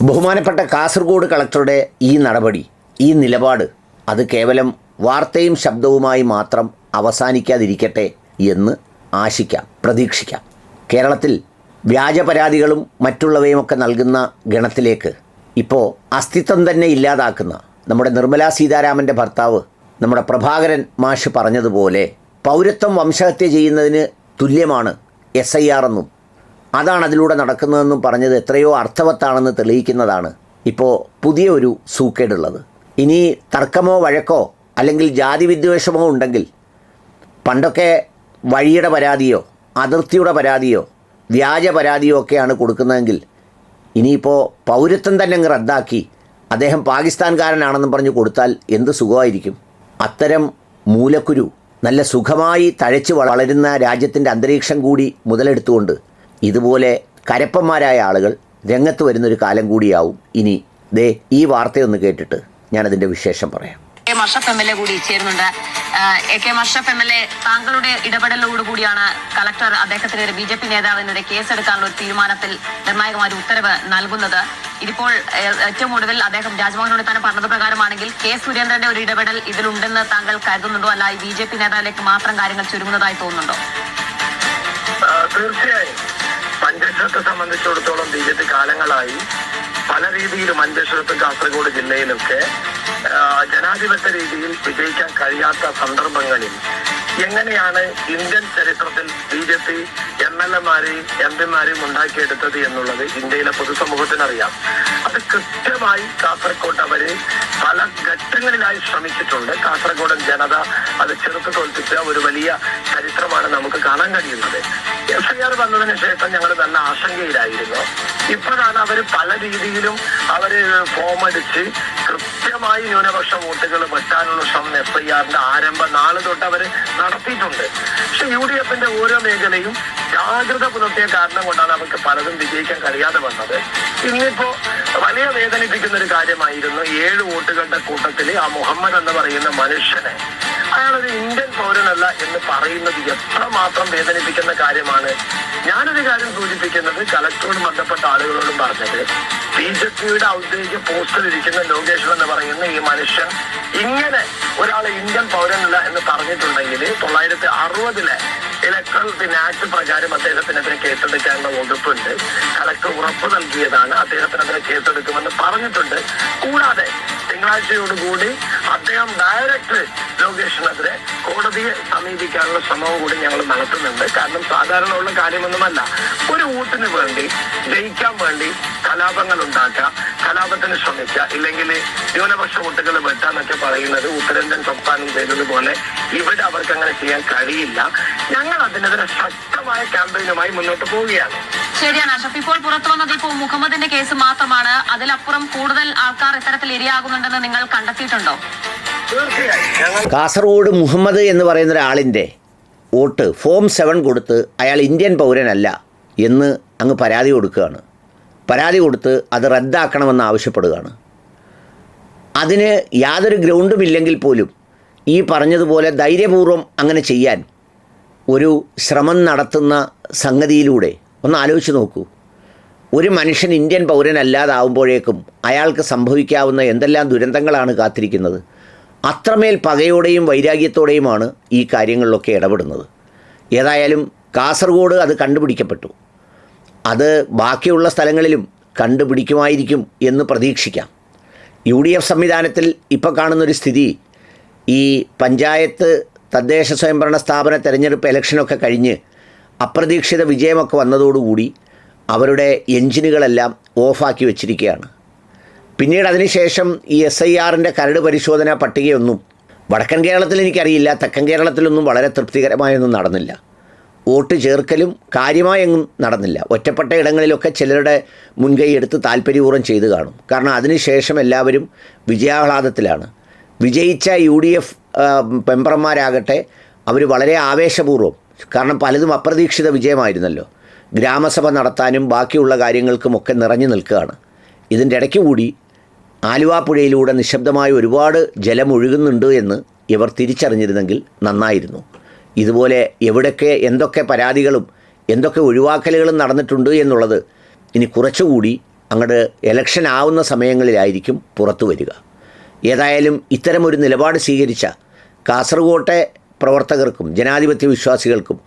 ബഹുമാനപ്പെട്ട കാസർഗോഡ് കളക്ടറുടെ ഈ നടപടി ഈ നിലപാട് അത് കേവലം വാർത്തയും ശബ്ദവുമായി മാത്രം അവസാനിക്കാതിരിക്കട്ടെ എന്ന് ആശിക്കാം പ്രതീക്ഷിക്കാം. കേരളത്തിൽ വ്യാജ പരാതികളും മറ്റുള്ളവയുമൊക്കെ നൽകുന്ന ഗണത്തിലേക്ക് ഇപ്പോൾ അസ്തിത്വം തന്നെ ഇല്ലാതാക്കുന്ന നമ്മുടെ നിർമ്മലാ സീതാരാമന്റെ ഭർത്താവ് നമ്മുടെ പ്രഭാകരൻ മാഷ് പറഞ്ഞതുപോലെ പൗരത്വം വംശഹത്യ ചെയ്യുന്നതിന് തുല്യമാണ് എസ് ഐ ആർ എന്നും. അതാണ് അതിലൂടെ നടക്കുന്നതെന്നും പറഞ്ഞത് എത്രയോ അർത്ഥവത്താണെന്ന് തെളിയിക്കുന്നതാണ് ഇപ്പോൾ പുതിയ ഒരു സൂക്കേടുള്ളത്. ഇനി തർക്കമോ വഴക്കോ അല്ലെങ്കിൽ ജാതി വിദ്വേഷമോ ഉണ്ടെങ്കിൽ പണ്ടൊക്കെ വഴിയുടെ പരാതിയോ അതിർത്തിയുടെ പരാതിയോ വ്യാജ പരാതിയോ ഒക്കെയാണ് കൊടുക്കുന്നതെങ്കിൽ ഇനിയിപ്പോൾ പൗരത്വം തന്നെ അങ്ങ് റദ്ദാക്കി അദ്ദേഹം പാകിസ്ഥാൻകാരനാണെന്നും പറഞ്ഞു കൊടുത്താൽ എന്ത് സുഖമായിരിക്കും? അത്തരം മൂലക്കുരു നല്ല സുഖമായി തഴച്ച് വളരുന്ന രാജ്യത്തിന്റെ അന്തരീക്ഷം കൂടി മുതലെടുത്തുകൊണ്ട് ഇതുപോലെ കരപ്പന്മാരായ ആളുകൾ രംഗത്ത് വരുന്നൊരു കാലം കൂടിയാവും. ഇനി ദേ ഈ വാർത്തയൊന്ന് കേട്ടിട്ട് ഞാനതിന്റെ വിശേഷം പറയാം. A. Mashaf M. L. A കൂടി ചേരുന്നുണ്ട്. A. K. Mashaf M. L. A താങ്കളുടെ ഇടപെടലോട് കൂടിയാണ് കളക്ടർ അദ്ദേഹത്തിനെതിരെ ബി ജെ പി നേതാവിനെതിരെ കേസെടുക്കാനുള്ള ഒരു തീരുമാനത്തിൽ നിർണായകമായ ഒരു ഉത്തരവ് നൽകുന്നത്. ഇതിപ്പോൾ ഏറ്റവും ഒടുവിൽ അദ്ദേഹം രാജ്ഭവനോട് തന്നെ പറഞ്ഞത് പ്രകാരമാണെങ്കിൽ കെ. സുരേന്ദ്രന്റെ ഒരു ഇടപെടൽ ഇതിലുണ്ടെന്ന് താങ്കൾ കരുതുന്നുണ്ടോ? അല്ല ബി ജെ പി നേതാവിലേക്ക് മാത്രം കാര്യങ്ങൾ ചുരുങ്ങുന്നതായി തോന്നുന്നുണ്ടോ? തീർച്ചയായും. മഞ്ചേശ്വരത്തെ സംബന്ധിച്ചിടത്തോളം ബി ജെ പി കാലങ്ങളായി പല രീതിയിലും മഞ്ചേശ്വരത്തും കാസർഗോഡ് ജില്ലയിലൊക്കെ ജനാധിപത്യ രീതിയിൽ വിജയിക്കാൻ കഴിയാത്ത സന്ദർഭങ്ങളിൽ എങ്ങനെയാണ് ഇന്ത്യൻ ചരിത്രത്തിൽ B J P M L എമാരെയും M പിമാരെയും ഉണ്ടാക്കിയെടുത്തത് എന്നുള്ളത് ഇന്ത്യയിലെ പൊതുസമൂഹത്തിന് അറിയാം അത് കൃത്യമായി കാസർകോട്ട് അവർ പല ഘട്ടങ്ങളിലായി ശ്രമിച്ചിട്ടുണ്ട്. കാസർഗോഡൻ ജനത അത് ചെറുത്ത് തോൽപ്പിച്ച ഒരു വലിയ ചരിത്രമാണ് നമുക്ക് കാണാൻ കഴിയുന്നത്. എഫ് ഐ ആർ വന്നതിന് ശേഷം ഞങ്ങൾ നല്ല ആശങ്കയിലായിരുന്നു. ഇപ്പോഴാണ് അവർ പല രീതിയിലും അവർ ഫോം അടിച്ച് കൃത്യമായി ന്യൂനപക്ഷ വോട്ടുകൾ ശ്രമം എഫ് ഐ ആറിന്റെ ആരംഭ നാൾ തൊട്ട് അവർ നടത്തിയിട്ടുണ്ട്. പക്ഷെ യു ഡി എഫിന്റെ ഓരോ മേഖലയും ജാഗ്രത പുലർത്തിയ കാരണം കൊണ്ടാണ് അവർക്ക് പലതും വിജയിക്കാൻ കഴിയാതെ വന്നത്. ഇന്നിപ്പോ വലിയ വേദനിപ്പിക്കുന്ന ഒരു കാര്യമായിരുന്നു ഏഴ് വോട്ടുകളുടെ കൂട്ടത്തിൽ ആ മുഹമ്മദ് എന്ന് പറയുന്ന മനുഷ്യനെ അയാളൊരു ഇന്ത്യൻ പൗരനല്ല എന്ന് പറയുന്നത് എത്ര മാത്രം വേദനിപ്പിക്കുന്ന കാര്യമാണ്. ഞാനൊരു കാര്യം സൂചിപ്പിക്കുന്നത് കലക്ടറോട് ബന്ധപ്പെട്ട ആളുകളോടും പറഞ്ഞത്. ബി ജെ പിയുടെ ഔദ്യോഗിക പോസ്റ്റിൽ ഇരിക്കുന്ന ലോകേഷ് എന്ന് പറയുന്ന ഈ മനുഷ്യൻ ഇങ്ങനെ ഒരാൾ ഇന്ത്യൻ പൗരനല്ല എന്ന് പറഞ്ഞിട്ടുണ്ടെങ്കിൽ തൊള്ളായിരത്തി അറുപതിലെ ഇലക്ട്രൽ പിന്നെ ആക്ട് പ്രകാരം അദ്ദേഹത്തിനെതിരെ കേസെടുക്കാനുള്ള വകുപ്പുണ്ട്. കലക്ടർ ഉറപ്പ് നൽകിയതാണ് അദ്ദേഹത്തിനെതിരെ കേസെടുക്കുമെന്ന് പറഞ്ഞിട്ടുണ്ട്. കൂടാതെ തിങ്കളാഴ്ചയോടുകൂടി അദ്ദേഹം ഡയറക്റ്റ് ലോകേഷിനെതിരെ കോടതിയെ സമീപിക്കാനുള്ള ശ്രമവും കൂടി ഞങ്ങൾ നടത്തുന്നുണ്ട്. കാരണം സാധാരണ ഉള്ള കാര്യമൊന്നുമല്ല. ഒരു വോട്ടിന് വേണ്ടി ജയിക്കാൻ വേണ്ടി കലാപങ്ങൾ ഉണ്ടാക്കുക കലാപത്തിന് ശ്രമിക്കുക ഇല്ലെങ്കിൽ ന്യൂനപക്ഷ വോട്ടുകൾ വെട്ടാന്നൊക്കെ പറയുന്നത് ഉത്തരേന്ത്യൻ സംസ്ഥാനം ചെയ്തതുപോലെ ഇവിടെ അവർക്ക് അങ്ങനെ ചെയ്യാൻ കഴിയില്ല. ഞങ്ങൾ അതിനെതിരെ ശക്തമായ ക്യാമ്പയിനുമായി മുന്നോട്ട് പോവുകയാണ്. ശരിയാണ് അഷഫ് ഇപ്പോൾ പുറത്തു വന്നത് ഇപ്പോൾ മുഹമ്മദിന്റെ കേസ് മാത്രമാണ്. അതിലപ്പുറം കൂടുതൽ ആൾക്കാർ ഇത്തരത്തിൽ ഇരയാകുന്നുണ്ടെന്ന് നിങ്ങൾ കണ്ടെത്തിയിട്ടുണ്ടോ? കാസർഗോഡ് മുഹമ്മദ് എന്ന് പറയുന്ന ഒരാളിന്റെ വോട്ട് ഫോം സെവൻ കൊടുത്ത് അയാൾ ഇന്ത്യൻ പൗരനല്ല എന്ന് അങ്ങ് പരാതി കൊടുക്കുകയാണ്. പരാതി കൊടുത്ത് അത് റദ്ദാക്കണമെന്ന് ആവശ്യപ്പെടുകയാണ്. അതിന് യാതൊരു ഗ്രൗണ്ടുമില്ലെങ്കിൽ പോലും ഈ പറഞ്ഞതുപോലെ ധൈര്യപൂർവം അങ്ങനെ ചെയ്യാൻ ഒരു ശ്രമം നടത്തുന്ന സംഗതിയിലൂടെ ഒന്ന് ആലോചിച്ച് നോക്കൂ. ഒരു മനുഷ്യൻ ഇന്ത്യൻ പൗരനല്ലാതാവുമ്പോഴേക്കും അയാൾക്ക് സംഭവിക്കാവുന്ന എന്തെല്ലാം ദുരന്തങ്ങളാണ് കാത്തിരിക്കുന്നത്. അത്രമേൽ പകയോടെയും വൈരാഗ്യത്തോടെയുമാണ് ഈ കാര്യങ്ങളിലൊക്കെ ഇടപെടുന്നത്. ഏതായാലും കാസർഗോഡ് അത് കണ്ടുപിടിക്കപ്പെട്ടു. അത് ബാക്കിയുള്ള സ്ഥലങ്ങളിലും കണ്ടുപിടിക്കുമായിരിക്കും എന്ന് പ്രതീക്ഷിക്കാം. യു ഡി എഫ് സംവിധാനത്തിൽ ഇപ്പോൾ കാണുന്നൊരു സ്ഥിതി ഈ പഞ്ചായത്ത് തദ്ദേശ സ്വയംഭരണ സ്ഥാപന തെരഞ്ഞെടുപ്പ് ഇലക്ഷനൊക്കെ കഴിഞ്ഞ് അപ്രതീക്ഷിത വിജയമൊക്കെ വന്നതോടുകൂടി അവരുടെ എൻജിനുകളെല്ലാം ഓഫാക്കി വെച്ചിരിക്കുകയാണ്. പിന്നീട് അതിനുശേഷം ഈ എസ് ഐ ആറിന്റെ കരട് പരിശോധന പട്ടികയൊന്നും വടക്കൻ കേരളത്തിൽ എനിക്കറിയില്ല തെക്കൻ കേരളത്തിലൊന്നും വളരെ തൃപ്തികരമായൊന്നും നടന്നില്ല. വോട്ട് ചേർക്കലും കാര്യമായെങ്ങും നടന്നില്ല. ഒറ്റപ്പെട്ട ഇടങ്ങളിലൊക്കെ ചിലരുടെ മുൻകൈ എടുത്ത് താല്പര്യപൂർവം ചെയ്തു കാണും. കാരണം അതിനുശേഷം എല്ലാവരും വിജയാഹ്ലാദത്തിലാണ്. വിജയിച്ച യു ഡി എഫ് മെമ്പർമാരാകട്ടെ അവർ വളരെ ആവേശപൂർവം കാരണം പലതും അപ്രതീക്ഷിത വിജയമായിരുന്നല്ലോ. ഗ്രാമസഭ നടത്താനും ബാക്കിയുള്ള കാര്യങ്ങൾക്കുമൊക്കെ നിറഞ്ഞു നിൽക്കുകയാണ്. ഇതിന്റെ ഇടയ്ക്ക് കൂടി ആലുവാപ്പുഴയിലൂടെ നിശബ്ദമായി ഒരുപാട് ജലം ഒഴുകുന്നുണ്ട് എന്ന് ഇവർ തിരിച്ചറിഞ്ഞിരുന്നെങ്കിൽ നന്നായിരുന്നു. ഇതുപോലെ എവിടൊക്കെ എന്തൊക്കെ പരാതികളും എന്തൊക്കെ ഒഴിവാക്കലുകളും നടന്നിട്ടുണ്ട് എന്നുള്ളത് ഇനി കുറച്ചുകൂടി അങ്ങോട്ട് എലക്ഷൻ ആവുന്ന സമയങ്ങളിലായിരിക്കും പുറത്തു വരിക. ഏതായാലും ഇത്തരമൊരു നിലപാട് സ്വീകരിച്ച കാസർഗോട്ടെ പ്രവർത്തകർക്കും ജനാധിപത്യ വിശ്വാസികൾക്കും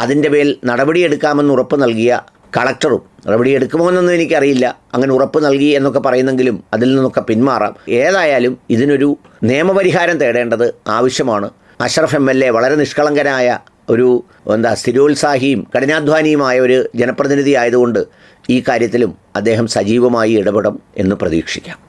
അതിന്റെ മേൽ നടപടിയെടുക്കാമെന്ന് ഉറപ്പ് നൽകിയ കളക്ടറും നടപടിയെടുക്കുമോ എന്നൊന്നും എനിക്കറിയില്ല. അങ്ങനെ ഉറപ്പ് നൽകി എന്നൊക്കെ പറയുന്നെങ്കിലും അതിൽ നിന്നൊക്കെ പിന്മാറാം. ഏതായാലും ഇതിനൊരു നിയമപരിഹാരം തേടേണ്ടത് ആവശ്യമാണ്. അഷറഫ് എം എൽ എ വളരെ നിഷ്കളങ്കനായ ഒരു എന്താ സ്ഥിരോത്സാഹിയും കഠിനാധ്വാനിയുമായ ഒരു ജനപ്രതിനിധി ആയതുകൊണ്ട് ഈ കാര്യത്തിലും അദ്ദേഹം സജീവമായി ഇടപെടും എന്ന് പ്രതീക്ഷിക്കാം.